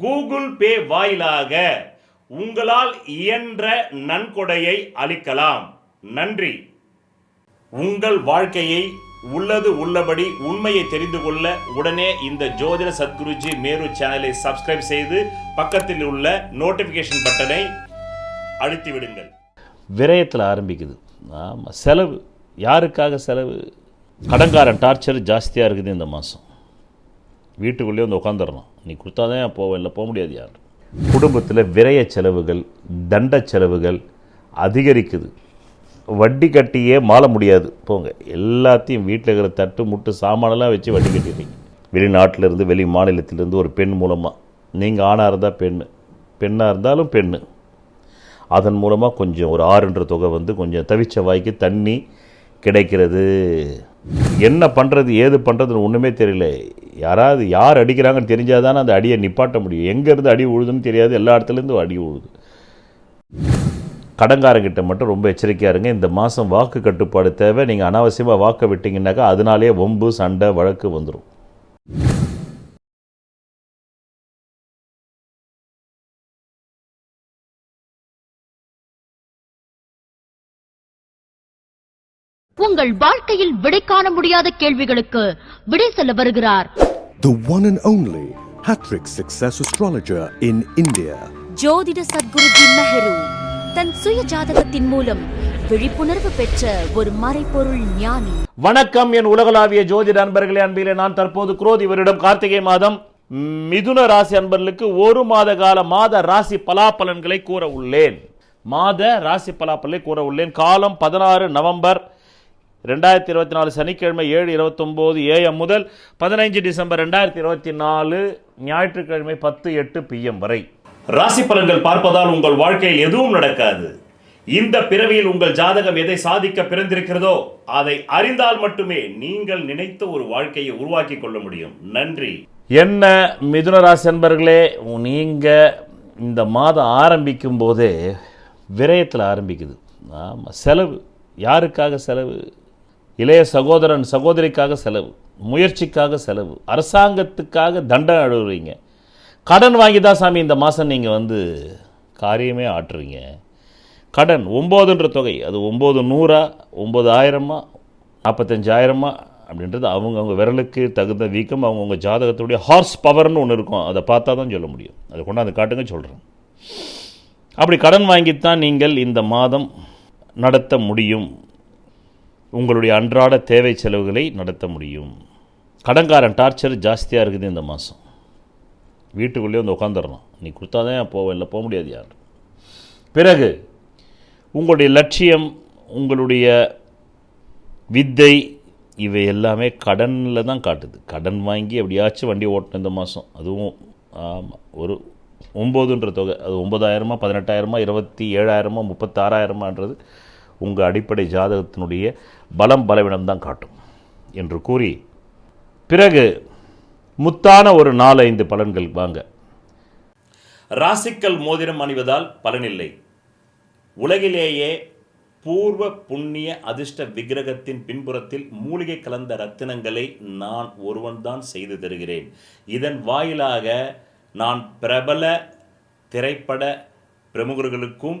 Google Pay வாயிலாக உங்களால் இயன்ற நன்கொடையை அளிக்கலாம். நன்றி. உங்கள் வாழ்க்கையை உள்ளது உள்ளபடி உண்மையை தெரிந்து கொள்ள உடனே இந்த ஜோதிட சத்குருஜி மேரு சேனலை சப்ஸ்கிரைப் செய்து பக்கத்தில் உள்ள நோட்டிஃபிகேஷன் பட்டனை அழுத்தி விடுங்கள் விரயத்தில் ஆரம்பிக்குது. ஆமாம் செலவு. யாருக்காக செலவு? கடன்காரன் டார்ச்சர் ஜாஸ்தியாக இருக்குது இந்த மாதம் வீட்டுக்குள்ளேயே வந்து உட்காந்துடணும் நீ கொடுத்தா தான் போவேன் இல்லை போக முடியாது யார் குடும்பத்தில் விரய செலவுகள் தண்ட செலவுகள் அதிகரிக்குது. வட்டி கட்டியே மாள முடியாது. போங்க எல்லாத்தையும் வீட்டில் இருக்கிற தட்டு முட்டு சாமானெல்லாம் வச்சு வட்டி கட்டிடுறீங்க. வெளிநாட்டிலிருந்து வெளி மாநிலத்திலேருந்து ஒரு பெண் மூலமாக நீங்கள் ஆணாக இருந்தால் பெண் பெண்ணாக இருந்தாலும் பெண்ணு. அதன் மூலமாக கொஞ்சம் ஒரு ஆறுன்ற தொகை வந்து கொஞ்சம் தவிச்ச வாய்க்கு தண்ணி கிடைக்கிறது. என்ன பண்ணுறது ஏது பண்ணுறதுன்னு ஒன்றுமே தெரியல. யாராவது யார் அடிக்கிறாங்கன்னு தெரிஞ்சால் தானே அந்த அடியை நிப்பாட்ட முடியும். எங்கேருந்து அடி உழுதுன்னு தெரியாது எல்லா இடத்துலேருந்து அடி உழுது. கடங்காரங்கிட்ட மட்டும் ரொம்ப எச்சரிக்கையாக இருங்க. இந்த மாதம் வாக்கு கட்டுப்பாடு தேவை. நீங்கள் அனாவசியமாக வாக்கை விட்டீங்கன்னாக்கா அதனாலே வம்பு சண்டை வழக்கு வந்துடும் உங்கள் வாழ்க்கையில் விடை காண முடியாத கேள்விகளுக்கு விடை சொல்ல வருகிறார். The one and only Hattrick Success Astrologer in India. ஜோதிட சத்குருஜி மெஹரு தன் சுய ஜாதகத்தின் மூலம் விழிப்புணர்வு பெற்ற ஒரு மறைபொருள் ஞானி. வணக்கம் என் உலகளாவிய ஜோதிட அன்பர்களே அன்பிலே நான் தற்போது குரோதி வருடம் கார்த்திகை மாதம். மிதுன ராசி அன்பர்களுக்கு ஒரு மாத கால மாத ராசி பலாபலன்களை கூற உள்ளேன். மாத ராசி பலாபலனை கூற உள்ளேன். காலம் பதினாறு நவம்பர். ரெண்டாயிரத்தி இருபத்தி நாலு சனிக்கிழமை ஏழு இருபத்தொம்போது ஏஎம் முதல் பதினைஞ்சு டிசம்பர் ரெண்டாயிரத்தி இருபத்தி நாலு ஞாயிற்றுக்கிழமை பத்து எட்டு பிஎம் வரை. ராசி பலன்கள் பார்ப்பதால் உங்கள் வாழ்க்கையில் எதுவும் நடக்காது. இந்த பிறவியில் உங்கள் ஜாதகம் எதை சாதிக்க பிறந்திருக்கிறதோ அதை அறிந்தால் மட்டுமே நீங்கள் நினைத்த ஒரு வாழ்க்கையை உருவாக்கி கொள்ள முடியும். நன்றி. என்ன மிதுன ராசி அன்பர்களே நீங்கள் இந்த மாதம் ஆரம்பிக்கும் போதே விரயத்தில் ஆரம்பிக்குது. ஆமாம் செலவு. யாருக்காக செலவு? இளைய சகோதரன் சகோதரிக்காக செலவு முயற்சிக்காக செலவு அரசாங்கத்துக்காக தண்டனை அழுகுறீங்க கடன் வாங்கி தான் சாமி இந்த மாதம் நீங்கள் வந்து காரியமே ஆட்டுறீங்க கடன் ஒம்போதுன்ற தொகை அது ஒம்பது நூறா ஒம்பது ஆயிரமா நாற்பத்தஞ்சாயிரமா அப்படின்றது அவங்கவுங்க விரலுக்கு தகுந்த வீக்கம் அவங்கவுங்க ஜாதகத்துடைய ஹார்ஸ் பவர்னு ஒன்று இருக்கும். அதை பார்த்தா தான் சொல்ல முடியும். அதை கொண்டாந்து காட்டுங்க சொல்கிறேன் அப்படி கடன் வாங்கித்தான் நீங்கள் இந்த மாதம் நடத்த முடியும். உங்களுடைய அன்றாட தேவை செலவுகளை நடத்த முடியும். கடன்காரன் டார்ச்சர் ஜாஸ்தியாக இருக்குது இந்த மாதம் வீட்டுக்குள்ளேயே வந்து உட்காந்துடணும் நீ கொடுத்தாதான் போவேன் இல்லை போக முடியாது யார் பிறகு உங்களுடைய லட்சியம் உங்களுடைய வித்தை இவை எல்லாமே கடனில் தான் காட்டுது. கடன் வாங்கி எப்படியாச்சும் வண்டி ஓட்டணும் இந்த மாதம் அதுவும் ஆமாம் ஒரு ஒம்போதுன்ற தொகை. அது ஒம்பதாயிரமா பதினெட்டாயிரமா இருபத்தி ஏழாயிரமா முப்பத்தாறாயிரமான்றது உங்கள் அடிப்படை ஜாதகத்தினுடைய பலம் பலவீனம் தான் காட்டும் என்று கூறி பிறகு முத்தான ஒரு நாலு பலன்கள் வாங்க. ராசிக்கல் மோதிரம் அணிவதால் பலனில்லை. உலகிலேயே பூர்வ புண்ணிய அதிர்ஷ்ட விக்கிரகத்தின் பின்புறத்தில் மூலிகை கலந்த ரத்தினங்களை நான் ஒருவன்தான் செய்து தருகிறேன். இதன் வாயிலாக நான் பிரபல திரைப்பட பிரமுகர்களுக்கும்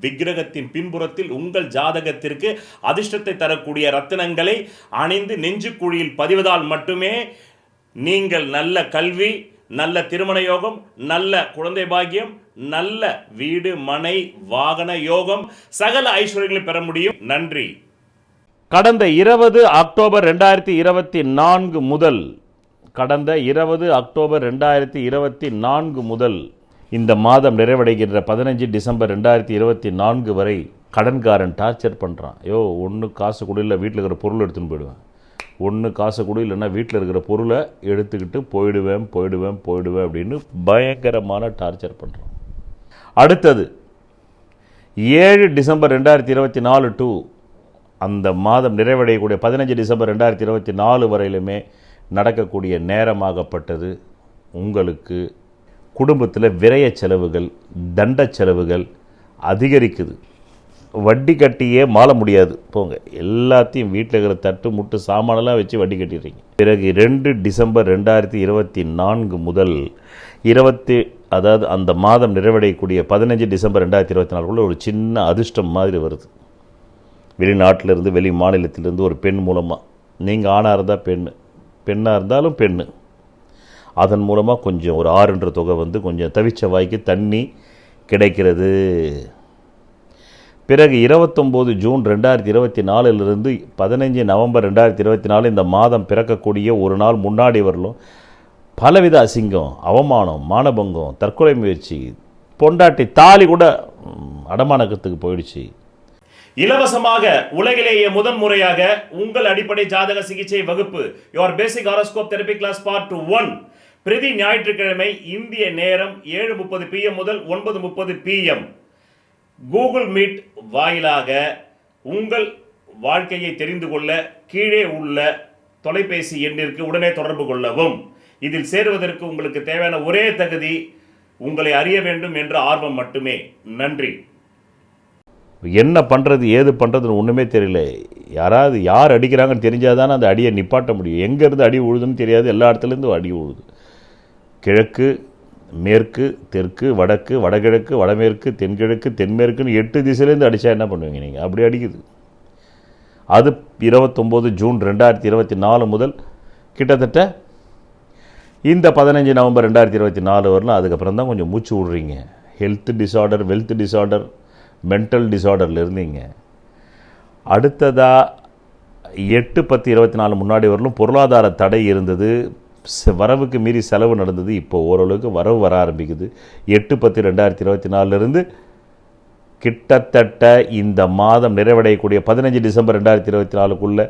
விக்கிரகத்தின் பின்புறத்தில் உங்கள் ஜாதகத்திற்கு அதிர்ஷ்டத்தை தரக்கூடிய ரத்தினங்களை அணிந்து நெஞ்சுக்குழியில் பதிவதால் மட்டுமே நீங்கள் நல்ல கல்வி நல்ல திருமண யோகம் நல்ல குழந்தை பாக்கியம் நல்ல வீடு மனை வாகன யோகம் சகல ஐஸ்வர்யங்களை பெற முடியும். நன்றி. கடந்த இருபது அக்டோபர் ரெண்டாயிரத்தி இருபத்தி நான்கு முதல் கடந்த இருபது அக்டோபர் ரெண்டாயிரத்தி இருபத்தி நான்கு முதல் இந்த மாதம் நிறைவடைகின்ற பதினஞ்சு டிசம்பர் ரெண்டாயிரத்தி இருபத்தி நான்கு வரை கடன்காரன் டார்ச்சர் பண்ணுறான் ஐயோ ஒன்று காசு கூட இல்லை வீட்டில் இருக்கிற பொருள் எடுத்துன்னு போயிடுவேன். ஒன்று காசு கூட இல்லைன்னா வீட்டில் இருக்கிற பொருளை எடுத்துக்கிட்டு போயிடுவேன் போயிடுவேன் போயிடுவேன் அப்படின்னு பயங்கரமான டார்ச்சர் பண்ணுறான் அடுத்தது ஏழு டிசம்பர் ரெண்டாயிரத்தி இருபத்தி நாலு டு அந்த மாதம் நிறைவடையக்கூடிய பதினஞ்சு டிசம்பர் ரெண்டாயிரத்தி இருபத்தி நாலு வரையிலுமே நடக்கக்கூடிய நேரமாகப்பட்டது உங்களுக்கு குடும்பத்தில் விரய செலவுகள் தண்ட செலவுகள் அதிகரிக்குது. வட்டி கட்டியே மாள முடியாது. போங்க எல்லாத்தையும் வீட்டில் இருக்கிற தட்டு முட்டு சாமானெல்லாம் வச்சு வட்டி கட்டிடுறீங்க. பிறகு ரெண்டு டிசம்பர் ரெண்டாயிரத்தி இருபத்தி நான்கு முதல் இருபத்தி அதாவது அந்த மாதம் நிறைவடையக்கூடிய பதினஞ்சு டிசம்பர் ரெண்டாயிரத்தி இருபத்தி நாலுக்குள்ளே ஒரு சின்ன அதிர்ஷ்டம் மாதிரி வருது. வெளிநாட்டிலிருந்து வெளி மாநிலத்திலிருந்து ஒரு பெண் மூலமாக நீங்கள் ஆணாக இருந்தால் பெண் பெண்ணாக இருந்தாலும் பெண் அதன் மூலமாக கொஞ்சம் ஒரு ஆறுன்ற தொகை வந்து கொஞ்சம் தவிச்ச வாய்க்கு தண்ணி கிடைக்கிறது. பிறகு இருபத்தொம்போது ஜூன் ரெண்டாயிரத்தி இருபத்தி நாலுலேருந்து பதினஞ்சு நவம்பர் ரெண்டாயிரத்தி இருபத்தி நாலு இந்த மாதம் பிறக்கக்கூடிய ஒரு நாள் முன்னாடி வரலும் பலவித அசிங்கம் அவமானம் மானபங்கம் தற்கொலை முயற்சி பொண்டாட்டி தாலி கூட அடமானக்கத்துக்கு போயிடுச்சு. இலவசமாக உலகிலேயே முதன் முறையாக உங்கள் அடிப்படை ஜாதக சிகிச்சை வகுப்பு your basic horoscope therapy class part one பிரதி ஞாயிற்றுக்கிழமை இந்திய நேரம் ஏழு முப்பது பிஎம் முதல் ஒன்பது முப்பது பிஎம் கூகுள் மீட் வாயிலாக உங்கள் வாழ்க்கையை தெரிந்து கொள்ள கீழே உள்ள தொலைபேசி எண்ணிற்கு உடனே தொடர்பு கொள்ளவும். இதில் சேருவதற்கு உங்களுக்கு தேவையான ஒரே தகுதி உங்களை அறிய வேண்டும் என்ற ஆர்வம் மட்டுமே. நன்றி. என்ன பண்ணுறது ஏது பண்ணுறதுன்னு ஒன்றுமே தெரியல. யாராவது யார் அடிக்கிறாங்கன்னு தெரிஞ்சால் தானே அந்த அடியை நிப்பாட்ட முடியும். எங்கேருந்து அடி உழுதுன்னு தெரியாது எல்லா இடத்துலேருந்து அடி உழுது. கிழக்கு மேற்கு தெற்கு வடக்கு வடகிழக்கு வடமேற்கு தென்கிழக்கு தென்மேற்குன்னு எட்டு திசையிலேருந்து அடித்தா என்ன பண்ணுவீங்க நீங்கள் அப்படி அடிக்குது. அது இருபத்தொம்போது ஜூன் ரெண்டாயிரத்தி இருபத்தி நாலு முதல் கிட்டத்தட்ட இந்த பதினஞ்சு நவம்பர் ரெண்டாயிரத்தி இருபத்தி நாலு வரலாம். அதுக்கப்புறம் தான் கொஞ்சம் மூச்சு விடுறீங்க. Health disorder wealth disorder mental டிஸார்டரில் இருந்தீங்க. அடுத்ததாக எட்டு பத்து இருபத்தி நாலு முன்னாடி வரலும் பொருளாதார தடை இருந்தது. வரவுக்கு மீறி செலவு நடந்தது. இப்போ ஓரளவுக்கு வரவு வர ஆரம்பிக்குது. எட்டு பத்து ரெண்டாயிரத்தி இருபத்தி நாலுலேருந்து கிட்டத்தட்ட இந்த மாதம் நிறைவடையக்கூடிய பதினஞ்சு டிசம்பர் ரெண்டாயிரத்தி இருபத்தி நாலுக்குள்ளே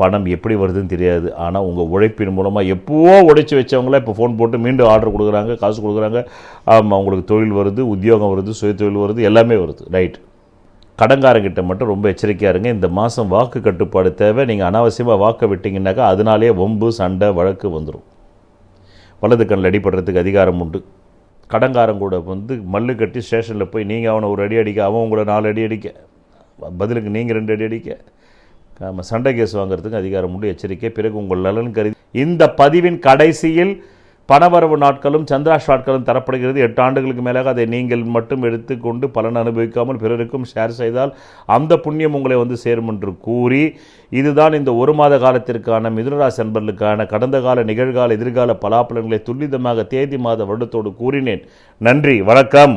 பணம் எப்படி வருதுன்னு தெரியாது. ஆனால் உங்கள் உழைப்பின் மூலமாக எப்போவோ உடைச்சி வச்சவங்கள இப்போ ஃபோன் போட்டு மீண்டும் ஆர்டர் கொடுக்குறாங்க காசு கொடுக்குறாங்க. ஆமாம் அவங்களுக்கு தொழில் வருது உத்தியோகம் வருது சுய தொழில் வருது எல்லாமே வருது. ரைட் கடங்காரங்கிட்ட மட்டும் ரொம்ப எச்சரிக்கையாக இருங்க. இந்த மாதம் வாக்கு கட்டுப்பாடு தேவை. நீங்கள் அனாவசியமாக வாக்கை விட்டிங்கனாக்கா அதனாலே வம்பு சண்டை வழக்கு வந்துடும் வலது கண்ணில் அடிபடுறதுக்கு அதிகாரம் உண்டு. கடங்காரன் கூட வந்து மல்லு கட்டி ஸ்டேஷனில் போய் நீங்கள் அவனை ஒரு அடி அடிக்க அவன் உங்களை நாலு அடி அடிக்க. பதிலுக்கு நீங்கள் ரெண்டு அடி அடிக்க. நம்ம சண்டை கேஸ் வாங்குறதுக்கு அதிகாரம் உண்டு எச்சரிக்கை. பிறகு உங்கள் நலன் கருதி இந்த பதிவின் கடைசியில் பணவரவு நாட்களும் சந்திராஷ் நாட்களும் தரப்படுகிறது. எட்டு ஆண்டுகளுக்கு மேலாக அதை நீங்கள் மட்டும் எடுத்துக்கொண்டு பலன் அனுபவிக்காமல் பிறருக்கும் ஷேர் செய்தால் அந்த புண்ணியம் உங்களை வந்து சேரும் என்று கூறி இதுதான் இந்த ஒரு மாத காலத்திற்கான மிதுனராசி அன்பர்களுக்கான கடந்த கால நிகழ்கால எதிர்கால பலாபலன்களை துல்லிதமாக தேதி மாத வருடத்தோடு கூறினேன். நன்றி வணக்கம்.